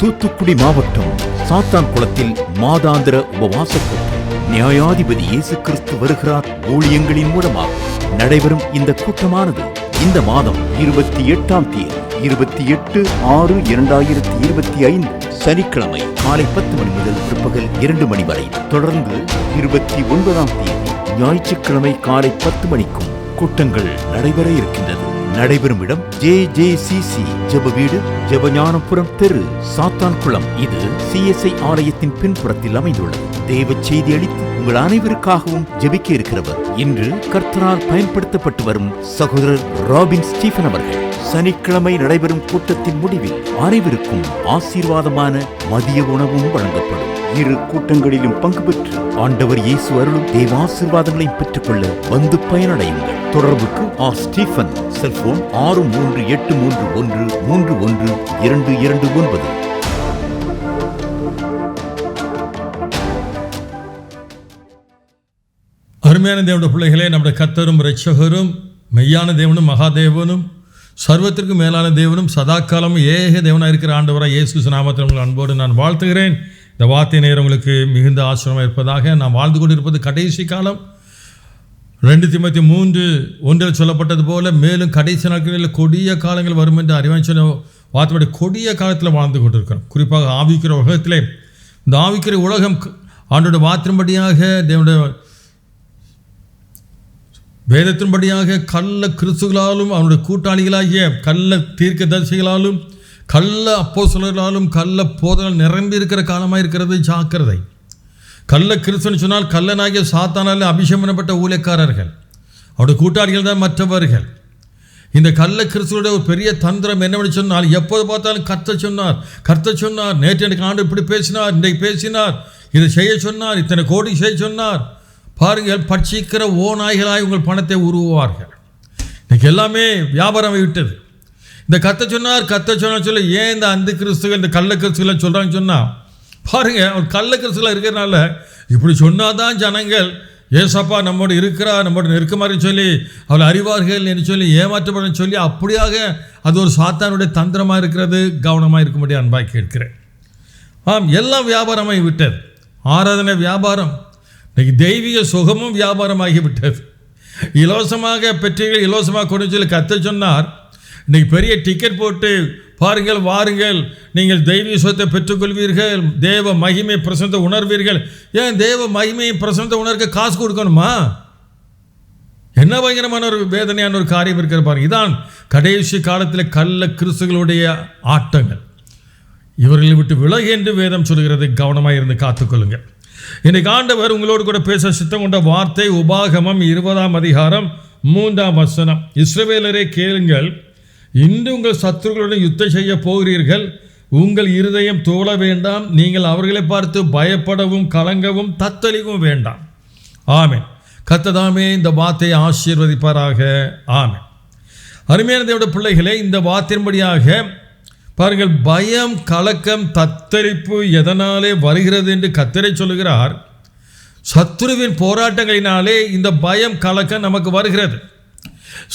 தூத்துக்குடி மாவட்டம் சாத்தான் குளத்தில் மாதாந்திர உபவாச நியாயாதிபதி இயேசு கிறிஸ்து வருகிறார் ஊழியங்களின் மூலமாக. நடைபெறும் இந்த கூட்டமானது இந்த மாதம் இருபத்தி எட்டாம் தேதி இருபத்தி எட்டு ஆறு இரண்டாயிரத்தி இருபத்தி ஐந்து சனிக்கிழமை காலை பத்து மணி முதல் பிற்பகல் இரண்டு மணி வரை. தொடர்ந்து இருபத்தி ஒன்பதாம் தேதி ஞாயிற்றுக்கிழமை காலை பத்து மணிக்கும் கூட்டங்கள் நடைபெற இருக்கின்றது. நடைபெறும் இடம் ஜே ஜே சி சி ஜெப வீடு ஜெபஞானபுரம் தெரு சாத்தான்குளம். இது சிஎஸ்ஐ ஆலயத்தின் பின்புறத்தில் அமைந்துள்ளது. தேவ செய்தி அளித்து உங்கள் அனைவருக்காகவும் ஜெபிக்க இருக்கிறவர். இன்று கர்த்தரால் பயன்படுத்தப்பட்டு வரும் சகோதரர் ராபின் ஸ்டீஃபன் அவர்கள். சனிக்கிழமை நடைபெறும் கூட்டத்தின் முடிவில் அனைவருக்கும் ஆசீர்வாதமான மதிய உணவும் வழங்கப்படும். இரு கூட்டங்களிலும் பங்கு பெற்று ஆண்டவர் இயேசு அருளும் தேவாசீர்வாதங்களையும் பெற்றுக்கொள்ள வந்து பயனடையுங்கள். தொடர்புக்கு ஆ ஸ்டீஃபன். செல்போன் ஆறு மூன்று எட்டு மூன்று ஒன்று மூன்று ஒன்று இரண்டு இரண்டு ஒன்பது. அருமையான தேவனுடைய பிள்ளைகளே நம்முடைய கத்தரும் ரட்சகரும் மெய்யான தேவனும் மகாதேவனும் சர்வத்திற்கும் மேலான தேவனும் சதாக்காலமும் ஏக தேவனாக இருக்கிற ஆண்டவராக இயேசு நாமத்தில் உங்கள் அன்போடு நான் வாழ்த்துகிறேன். இந்த வார்த்தை நேரம் உங்களுக்கு மிகுந்த ஆசிரமம் இருப்பதாக நாம் வாழ்ந்து கொண்டிருப்பது கடைசி காலம். ரெண்டு திம்பத்தி மூன்று ஒன்றில் சொல்லப்பட்டது போல மேலும் கடைசி நாட்களில் கொடிய காலங்கள் வரும் என்று அறிவான் வார்த்தைப்படி கொடிய காலத்தில் வாழ்ந்து கொண்டிருக்கிறோம். குறிப்பாக ஆவிக்கிற உலகத்திலே இந்த ஆவிக்கிற உலகம் ஆண்டோட வாத்திரம்படியாக தேவனுடைய வேதத்தின்படியாக கள்ள கிறிஸ்துகளாலும் அவனுடைய கூட்டாளிகளாகிய கள்ள தீர்க்க தரிசிகளாலும் கள்ள அப்போஸ்தலர்களாலும் கள்ள போதனால் நிரம்பி இருக்கிற காலமாக இருக்கிறது ஜாக்கிரதை. கள்ள கிறிஸ்துன்னு சொன்னால் கள்ளனாகிய சாத்தானால் அபிஷேகம் பண்ணப்பட்ட ஊழியக்காரர்கள். அவருடைய கூட்டாளிகள் தான் மற்றவர்கள். இந்த கள்ள கிறிஸ்துவோட ஒரு பெரிய தந்திரம் என்னவென்னு சொன்னால் எப்போது பார்த்தாலும் கத்த சொன்னார் கர்த்த சொன்னார் நேற்று எனக்கு ஆண்டு இப்படி பேசினார் இன்றைக்கு பேசினார் இதை செய்ய சொன்னார் இத்தனை கோடி செய்ய சொன்னார். பாருங்கள் பட்சிக்கிற ஓநாய்களாய் உங்கள் பணத்தை உருவார்கள் இன்றைக்கு எல்லாமே வியாபாரம் விட்டது இந்த கத்த சொன்னார் கத்த சொன்னார் சொல்லி ஏன் இந்த அந்த கிறிஸ்துகள் இந்த கள்ள கிறிஸ்துகள்லாம் சொல்கிறாங்கன்னு சொன்னால் பாருங்க அவர் கள்ள கிறிஸ்துல இருக்கிறனால இப்படி சொன்னாதான் ஜனங்கள் ஏசப்பா நம்மோடு இருக்கிறா நம்மோட நெருக்கமாக சொல்லி அவள் அறிவார்கள் என்று சொல்லி ஏமாற்றப்படும் சொல்லி அப்படியாக அது ஒரு சாத்தானுடைய தந்திரமாக இருக்கிறது கவனமாக இருக்கும்படி அன்பாக கேட்கிறேன். ஆம் எல்லாம் வியாபாரமாகி விட்டது. ஆராதனை வியாபாரம் இன்னைக்கு தெய்வீக சுகமும் வியாபாரமாகி விட்டது. இலவசமாக பெற்றீர்கள் இலவசமாக கொண்டு சொல்லி கற்று சொன்னார் இன்னைக்கு பெரிய டிக்கெட் போட்டு பாருங்கள் வாருங்கள். நீங்கள் தெய்வீக சுகத்தை பெற்றுக்கொள்வீர்கள். தேவ மகிமை பிரசந்த உணர்வீர்கள். ஏன் தேவ மகிமை பிரசந்த உணர்க்க காசு கொடுக்கணுமா? என்ன பயங்கரமான ஒரு வேதனையான ஒரு காரியம் இருக்கிற பாருங்க. இதான் கடைசி காலத்தில் கள்ள கிறிஸ்துகளுடைய ஆட்டங்கள். இவர்களை விட்டு விலகு என்று வேதம் சொல்கிறது. கவனமாக இருந்து காத்துக்கொள்ளுங்கள். இன்னைக்கு ஆண்டவர் உங்களோடு கூட பேச சித்தம் கொண்ட வார்த்தை உபாகமம் இருபதாம் அதிகாரம் மூன்றாம் வசனம். இஸ்ரவேலரே கேளுங்கள். இன்று உங்கள் சத்துருக்களுடன் யுத்தம் செய்ய போகிறீர்கள். உங்கள் இருதயம் தோழ வேண்டாம். நீங்கள் அவர்களை பார்த்து பயப்படவும் கலங்கவும் தத்தளிக்கவும் வேண்டாம். ஆமேன். கத்ததாமே இந்த வார்த்தையை ஆசீர்வதிப்பாராக. ஆமேன். அருமையான தேவட பிள்ளைகளே இந்த வார்த்தையின்படியாக பாருங்கள் பயம் கலக்கம் தத்தளிப்பு எதனாலே வருகிறது என்று கத்தரை சொல்லுகிறார். சத்துருவின் போராட்டங்களினாலே இந்த பயம் கலக்கம் நமக்கு வருகிறது.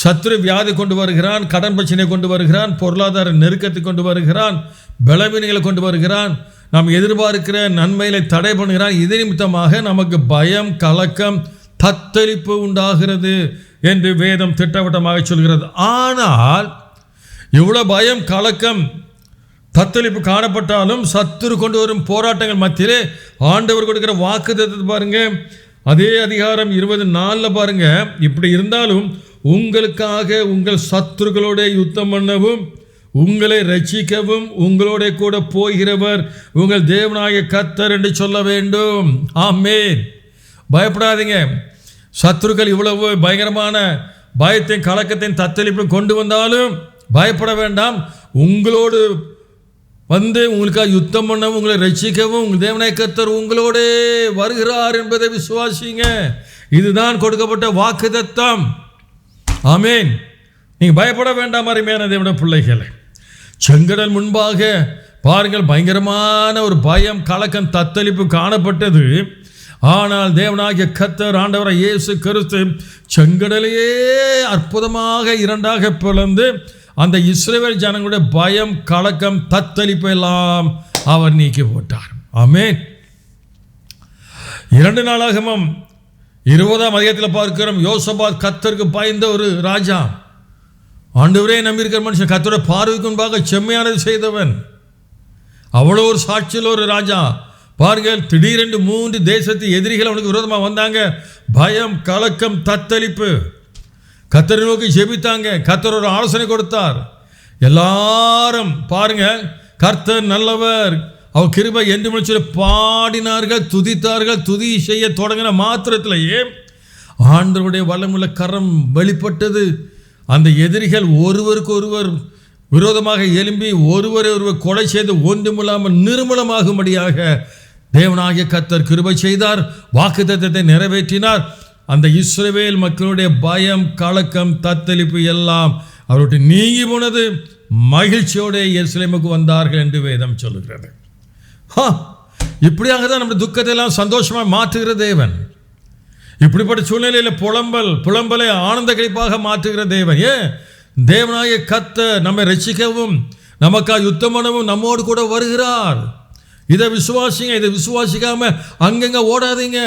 சத்ரு வியாதி கொண்டு வருகிறான் கடன் பிரச்சனை கொண்டு வருகிறான் பொருளாதார நெருக்கத்தை கொண்டு வருகிறான் பலவீனங்களை கொண்டு வருகிறான். நாம் எதிர்பார்க்கிற நன்மைகளை தடை பண்ணுகிறான். இது நிமித்தமாக நமக்கு பயம் கலக்கம் தத்தளிப்பு உண்டாகிறது என்று வேதம் திட்டவட்டமாக சொல்கிறது. ஆனால் இவ்வளோ பயம் கலக்கம் தத்தளிப்பு காணப்பட்டாலும் சத்துரு கொண்டு வரும் போராட்டங்கள் மத்தியிலே ஆண்டவர் கொடுக்கிற வாக்கு பாருங்க. அதே அதிகாரம் இருபது நாலில் பாருங்க. இப்படி இருந்தாலும் உங்களுக்காக உங்கள் சத்துருக்களோட யுத்தம் பண்ணவும் உங்களை ரட்சிக்கவும் உங்களோட கூட போகிறவர் உங்கள் தேவனாய கத்தர் என்று சொல்ல வேண்டும். ஆமேன். பயப்படாதீங்க. சத்துருக்கள் இவ்வளவு பயங்கரமான பயத்தையும் கலக்கத்தையும் தத்தளிப்பும் கொண்டு வந்தாலும் பயப்பட வேண்டாம். உங்களோடு வந்து உங்களுக்காக யுத்தம் பண்ணவும் உங்களை ரட்சிக்கவும் உங்கள் தேவனாய கத்தர் உங்களோடே வருகிறார் என்பதை விசுவாசிங்க. இதுதான் கொடுக்கப்பட்ட வாக்குதத்தம் ஆமேன். நீங்கள் பயப்பட வேண்டாம் அருமையான தேவனுடைய பிள்ளைகளை. செங்கடல் முன்பாக பாருங்கள் பயங்கரமான ஒரு பயம் கலக்கம் தத்தளிப்பு காணப்பட்டது. ஆனால் தேவனாகிய கத்தர் ஆண்டவரை இயேசு கருத்து செங்கடலையே அற்புதமாக இரண்டாக பிளந்து அந்த இஸ்ரேல் ஜனங்களுடைய பயம் கலக்கம் தத்தளிப்பு எல்லாம் அவர் நீக்கி போட்டார். ஆமென். இரண்டு நாளாகமும் இருபதாம் அதிகத்தில் பார்க்கிறோம் யோசபாத் கத்தருக்கு பாய்ந்த ஒரு ராஜா. ஆண்டவரே நம்பியிருக்கிற மனுஷன் கத்தோட பார்வைக்கு முன்பாக செம்மையானது செய்தவன். அவ்வளோ ஒரு சாட்சியில் ஒரு ராஜா. பாருங்கள் திடீரென்று மூன்று தேசத்து எதிரிகள் அவனுக்கு விரோதமாக வந்தாங்க. பயம் கலக்கம் தத்தளிப்பு. கத்தரை நோக்கி ஜெபித்தாங்க. கத்தர் ஒரு ஆலோசனை கொடுத்தார். எல்லாரும் பாருங்க கர்த்தர் நல்லவர். அவர் கிருபை என்று முடிச்சு பாடினார்கள் துதித்தார்கள் துதி செய்ய தொடங்கின மாத்திரத்திலேயே ஆண்டவருடைய வளமுள்ள கரம் வெளிப்பட்டது. அந்த எதிரிகள் ஒருவருக்கு ஒருவர் விரோதமாக எழும்பி ஒருவரை ஒருவர் கொலை செய்து ஒன்றுமில்லாமல் நிர்மூலமாகும்படியாக தேவனாகிய கத்தர் கிருபை செய்தார் வாக்குத்தத்தத்தை நிறைவேற்றினார். அந்த இஸ்ரவேல் மக்களுடைய பயம் கலக்கம் தத்தளிப்பு எல்லாம் அவருடைய நீங்கி போனது. மகிழ்ச்சியோட எஸ்லேமுக்கு வந்தார்கள் என்று வேதம் சொல்லுகிறது. ஹா இப்படியாக தான் நம்முடைய துக்கத்தை எல்லாம் சந்தோஷமாக மாற்றுகிற தேவன். இப்படிப்பட்ட சூழ்நிலையில் புலம்பல் புலம்பலை ஆனந்த கழிப்பாக மாற்றுகிற தேவன். ஏன்? தேவனாய கத்த நம்மை ரசிக்கவும் நமக்காக யுத்தம் பண்ணவும் நம்மோடு கூட வருகிறார். இதை விசுவாசிங்க இதை விசுவாசிக்காம அங்கங்க ஓடாதீங்க.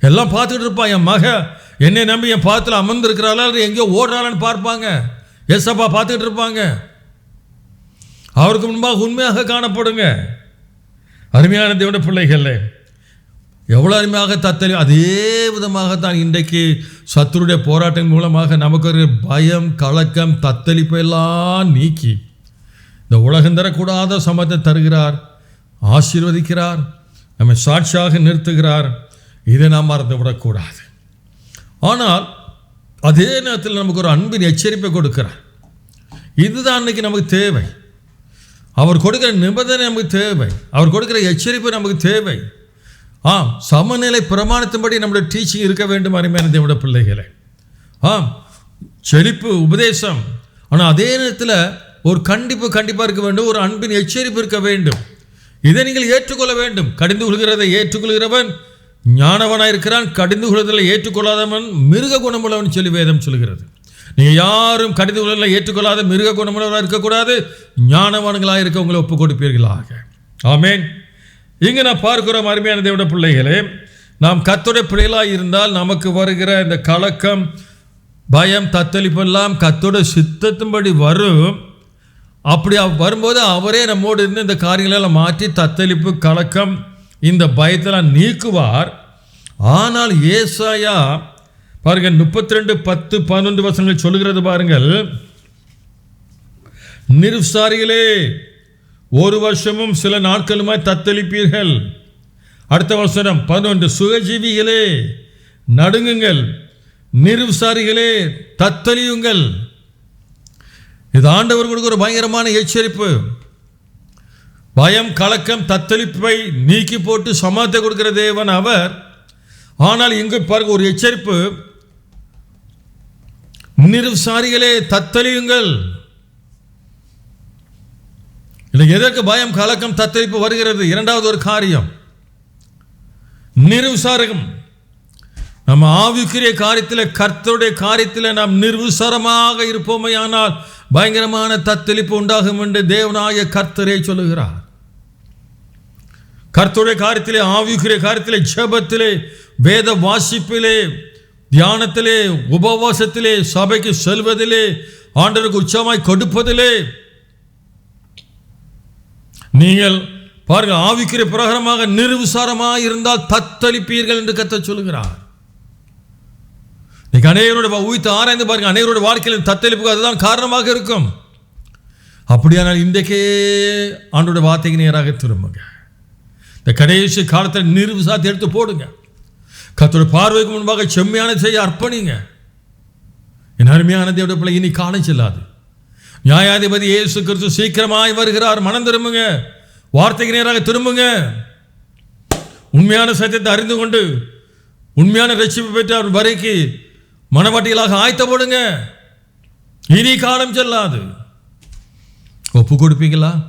எல்லாம் பார்த்துட்டு இருப்பான் என் மக என்னை நம்பி என் பாத்தில் அமர்ந்திருக்கிறாளா எங்கேயோ ஓடுறாளான்னு பார்ப்பாங்க. எஸ்அப்பா பார்த்துக்கிட்டு இருப்பாங்க. அவருக்கு முன்பாக உண்மையாக காணப்படுங்க. அருமையான தேவன பிள்ளைகள் எவ்வளோ அருமையாக தத்தலி அதே விதமாக தான் இன்றைக்கு சத்துருடைய போராட்டம் மூலமாக நமக்கு ஒரு பயம் கலக்கம் தத்தளிப்பெல்லாம் நீக்கி இந்த உலகம் தரக்கூடாத சமத்தை தருகிறார் ஆசீர்வதிக்கிறார் நம்மை சாட்சியாக நிறுத்துகிறார். இதை நாம் மறந்து விடக்கூடாது ஆனால் அதே நேரத்தில் நமக்கு ஒரு அன்பின் எச்சரிப்பை கொடுக்கிறார். இதுதான் அன்றைக்கி நமக்கு தேவை. அவர் கொடுக்கிற நிபந்தனை நமக்கு தேவை. அவர் கொடுக்கிற எச்சரிப்பு நமக்கு தேவை. ஆம் சமநிலை பிரமாணத்தின்படி நம்முடைய டீச்சிங் இருக்க வேண்டும் அருமையான தேவோட பிள்ளைகளை. ஆம் செழிப்பு உபதேசம். ஆனால் அதே நேரத்தில் ஒரு கண்டிப்பு கண்டிப்பாக இருக்க வேண்டும் ஒரு அன்பின் எச்சரிப்பு இருக்க வேண்டும். இதை நீங்கள் ஏற்றுக்கொள்ள வேண்டும். கடிந்து கொள்கிறதை ஏற்றுக்கொள்கிறவன் ஞானவனாக இருக்கிறான் கடிந்து கொள்வதில் ஏற்றுக்கொள்ளாதவன் மிருக குணமுள்ளவன் சொல்லி வேதம் சொல்கிறது. நீங்கள் யாரும் கடித கொள்வதில் ஏற்றுக்கொள்ளாத மிருக குணமுள்ளவராக இருக்கக்கூடாது. ஞானவான்களாக இருக்க உங்களை ஒப்புக் கொடுப்பீர்களாக ஆமேன். இங்கே நான் பார்க்கிறோம் அருமையான தேவட பிள்ளைகளே நாம் கத்துடைய பிள்ளைகளாக இருந்தால் நமக்கு வருகிற இந்த கலக்கம் பயம் தத்தளிப்பெல்லாம் கத்தோட சித்தத்தின்படி வரும். அப்படி வரும்போது அவரே நம்மோடு இருந்து இந்த காரியங்களெல்லாம் மாற்றி தத்தளிப்பு கலக்கம் இந்த பயத்தெல்லாம் நீக்குவார். ஆனால் ஏசாயா பாருங்கள் முப்பத்தி ரெண்டு பத்து பதினொன்று வசனங்கள் சொல்லுகிறது பாருங்கள். நிருசாரிகளே ஒரு வருஷமும் சில நாட்களுமாய் தத்தளிப்பீர்கள். அடுத்த வசனம் பதினொன்று சுகஜீவிகளே நடுங்குங்கள். நிருசாரிகளே தத்தளியுங்கள். இது ஆண்டவர்களுக்கு ஒரு பயங்கரமான எச்சரிப்பு. பயம் கலக்கம் தத்தளிப்பை நீக்கி போட்டு சமாதத்தை கொடுக்கிற தேவன் அவர். ஆனால் இங்கு பாருங்க ஒரு எச்சரிப்பு. நிருசாரிகளே தத்தளியுங்கள். இன்னைக்கு எதற்கு பயம் கலக்கம் தத்தளிப்பு வருகிறது? இரண்டாவது ஒரு காரியம். நிருசாரகம். நம்ம ஆவிக்குரிய காரியத்தில் கர்த்தருடைய காரியத்தில் நாம் நிர்விசாரமாக ஆனால் பயங்கரமான தத்தளிப்பு உண்டாகும் என்று தேவனாய கர்த்தரே சொல்லுகிறார். கர்த்தருடைய காரியத்திலே ஆவிக்குரிய காரியத்திலே ஜபத்திலே வேத வாசிப்பிலே தியானத்திலே உபவாசத்திலே சபைக்கு செல்வதிலே ஆண்டருக்கு உச்சமாய் கொடுப்பதிலே. நீங்கள் பாருங்கள் ஆவிக்குரிய பிரகாரமாக நிர்விசாரமாக இருந்தால் தத்தளிப்பீர்கள் என்று கத்த சொல்லுகிறார். இன்னைக்கு அநேகரோட உயிர்த்து ஆராய்ந்து பாருங்க அநேகரோட வாழ்க்கையில் தத்தளிப்புக்கு அதுதான் காரணமாக இருக்கும். அப்படியானால் இன்றைக்கே ஆண்டோட வார்த்தைக்கு நேராக திரும்புங்க. இந்த கடைசி காலத்தில் நிர்விசாரத்தை எடுத்து போடுங்க. கத்தோட பார்வைக்கு முன்பாக செம்மையான செய்ய அர்ப்பணிங்க. என் அருமையான தேவட பிள்ளை இனி காண செல்லாது. நியாயாதிபதி இயேசு கிறிஸ்து சீக்கிரமாய் வருகிறார். மனம் திரும்புங்க. வார்த்தைக்கு நேராக திரும்புங்க. உண்மையான சத்தியத்தை அறிந்து கொண்டு உண்மையான ரட்சிப்பு பெற்ற அவர் வரைக்கு மனவாட்டிகளாக ஆயத்தப்படுங்க இனி காலம் செல்லாது. ஒப்பு கொடுப்பீங்களா?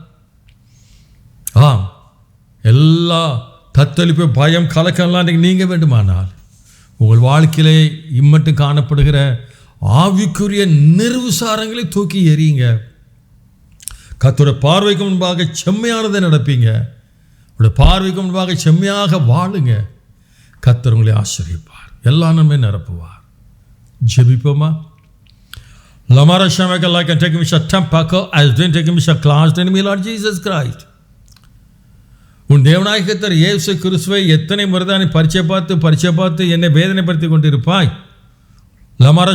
ஆ எல்லா தத்தளிப்பு பயம் கலக்கம்லாம் இன்னைக்கு நீங்க வேண்டுமானால் உங்கள் வாழ்க்கையிலே இம்மட்டும் காணப்படுகிற ஆவிக்குரிய நிர்விசாரங்களை தூக்கி எறியுங்க. கர்த்தருடைய பார்வைக்கு முன்பாக செம்மையானதை நடப்பீங்க. உடைய பார்வைக்கு முன்பாக செம்மையாக வாழுங்க. கர்த்தர் உங்களை ஆசிரியப்பார் எல்லா நன்மை நிரப்புவார். ஜெபிப்போமா? Lamara Shamaka like and take me a tampako as didn't take me a class in me Lord Jesus Christ. உன் தேவநாயகத்தர் இயேசு கிறிஸ்துவை எத்தனை முறை பரிச்சை பார்த்து பரிச்சை பார்த்து என்னை வேதனைப்படுத்தி கொண்டிருப்பாய்? லமர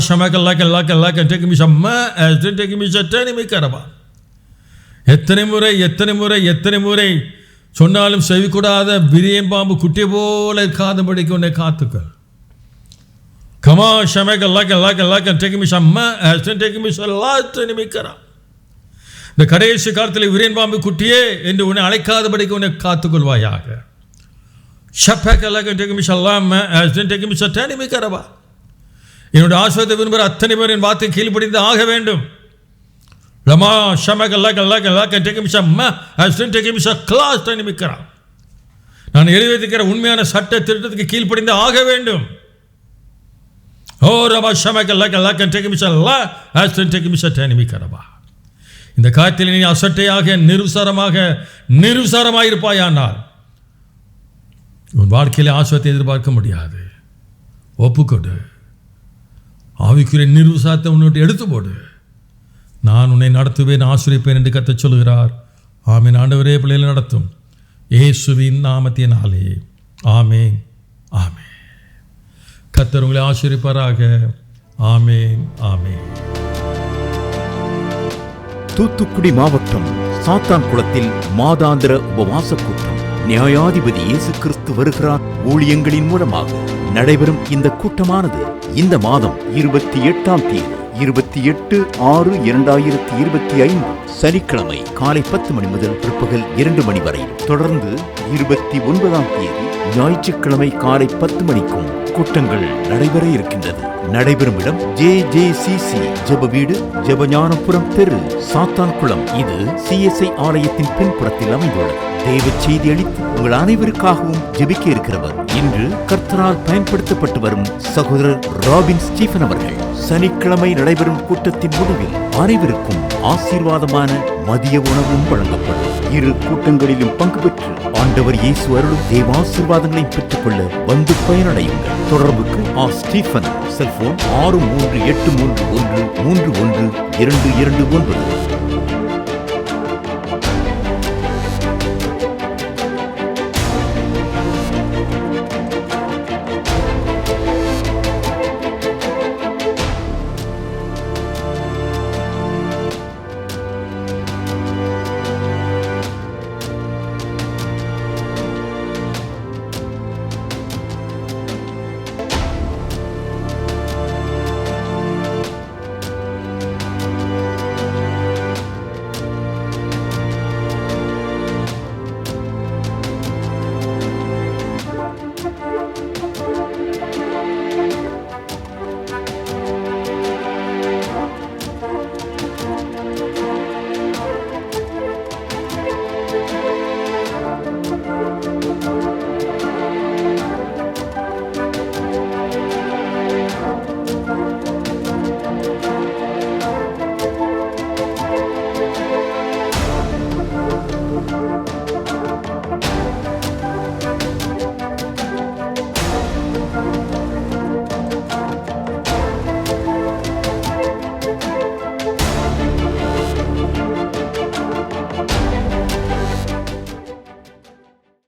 கரபா eh, எத்தனை முறை எத்தனை முறை எத்தனை முறை சொன்னாலும் செவிக்கூடாத விரியம்பாம்பு குட்டி போல காதுபடிக்கு உன்னை காத்துக்கள். கமா கல்லா கல்லா கல்லா கன் டேக்கு மிஷ அம்மா டேக்கு மிஷ எல்லா டேனிமி கரா இந்த கடைசி காலத்தில் விரியன் பாம்பு குட்டியே என்று உன்னை அழைக்காதபடிக்கு உன்னை காத்துக்கொள்வாயாக. ஷப்பக்கல்லாக்க டேக்கு என்னுடைய ஆசிரியத்தை விரும்புகிற அத்தனை பேர் என் வார்த்தை கீழ்ப்படிந்து ஆக வேண்டும். லமா ஷம கல்லா கல்லா கல்லா டேக்கு மிஷ அம்மா அசிஸ்டன்ட் கிளாஸ் நிமிக்கிறான் நான் எழுதி வைத்திருக்கிற உண்மையான சட்ட திருத்தத்துக்கு கீழ்ப்படிந்து ஆக வேண்டும். ஓ ரபா ஷம கல்லா கல்லா டேக்கு மிஷ அல்லா அசிஸ்டன்ட் டேக்கு இந்த காலத்தில் நீ அசட்டையாக நிருசாரமாக நிருசாரமாக இருப்பாயானால் உன் வாழ்க்கையில ஆசுவத்தை எதிர்பார்க்க முடியாது. ஒப்புக்கொடு. ஆவிக்குரிய நிருசாரத்தை உன்னிட்டு எடுத்து போடு நான் உன்னை நடத்துவேன் ஆசிரியப்பேன் என்று கத்தச் சொல்கிறார் ஆமீன். ஆண்டவரே பிள்ளைகளை நடத்தும். இயேசுவின் நாமத்தினாலே. ஆமேன். ஆமே கத்தர் உங்களை ஆசிரியப்பாராக ஆமேன். ஆமேன். தூத்துக்குடி மாவட்டம் சாத்தான் குளத்தில் மாதாந்திர உபவாச கூட்டம். நியாயாதிபதி இயேசு கிறிஸ்து வருகிறார் ஊழியங்களின் மூலமாக. நடைபெறும் இந்த கூட்டமானது இந்த மாதம் இருபத்தி எட்டாம் தேதி இருபத்தி எட்டு ஆறு இரண்டாயிரத்தி இருபத்தி ஐந்து சனிக்கிழமை காலை பத்து மணி முதல் பிற்பகல் இரண்டு மணி வரை. தொடர்ந்து இருபத்தி ஒன்பதாம் தேதி ஞாயிற்றுக்கிழமை காலை பத்து மணிக்கும் கூட்டங்கள் நடைபெற இருக்கின்றது. நடைபெறும் இடம் ஜே ஜே சி சி ஜெப வீடு ஜெபஞானபுரம் தெரு சாத்தான்குளம் இது சிஎஸ்ஐ ஆலயத்தின் பின்புறத்தில் அமைந்துள்ளது. தேவ செய்தி அளித்து உங்கள் அனைவருக்காகவும் ஜெபிக்க இருக்கிறவர். இன்று கர்த்தரால் பயன்படுத்தப்பட்டு வரும் சகோதரர் ராபின் ஸ்டீஃபன் அவர்கள் சனிக்கிழமை நடைபெறும் கூட்டத்தின் முடிவில் அனைவருக்கும் ஆசீர்வாதமான மதிய உணவும் வழங்கப்படும். இரு கூட்டங்களிலும் பங்கு பெற்று ஆண்டவர் இயேசு அருளும் தேவாசீர்வாதங்களையும் பெற்றுக்கொள்ள வந்து பயனடையுங்கள். தொடர்புக்கு ஆ ஸ்டீஃபன் செல்போன் ஆறு மூன்று எட்டு மூன்று ஒன்று மூன்று ஒன்று இரண்டு இரண்டு ஒன்பது.